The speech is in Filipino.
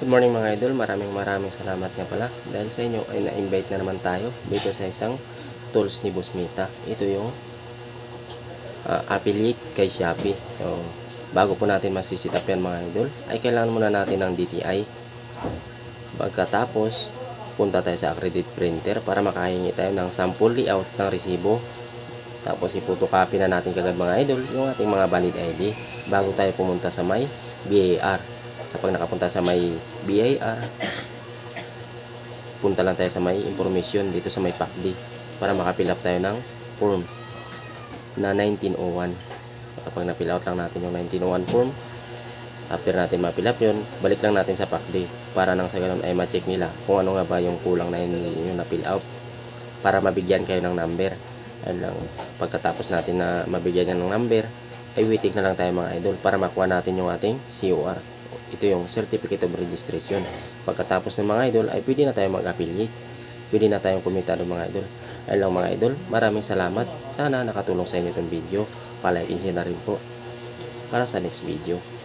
Good morning mga idol, maraming maraming salamat nga pala dahil sa inyo ay na-invite na naman tayo dito sa isang tools ni Boss Mita. Ito yung ah, affiliate kay Shopee. So, bago po natin masisitap yan mga idol, ay kailangan muna natin ng DTI. Pagkatapos, punta tayo sa accredited printer para makahingi tayo ng sample layout ng resibo. Tapos ipotocopy na natin kagad mga idol yung ating mga valid ID bago tayo pumunta sa may BAR. Kapag nakapunta sa may BAR, punta lang tayo sa may information dito sa may PACD para makapill up tayo ng form na 1901. So, kapag na-fill out lang natin yung 1901 form, after natin ma-fill up yun, balik lang natin sa PACD para nang sa ganun ay ma-check nila kung ano nga ba yung kulang na hindi nyo na-fill out para mabigyan kayo ng number. Ayun lang, pagkatapos natin na mabigyan yan ng number, ay waiting na lang tayo mga idol para makuha natin yung ating COR. Ito yung Certificate of Registration. Pagkatapos ng mga idol, ay pwede na tayo mag-affiliate. Pwede na tayong kumita ng mga idol. Ayun lang mga idol, maraming salamat. Sana nakatulong sa inyo itong video. Palikein na rin po para sa next video.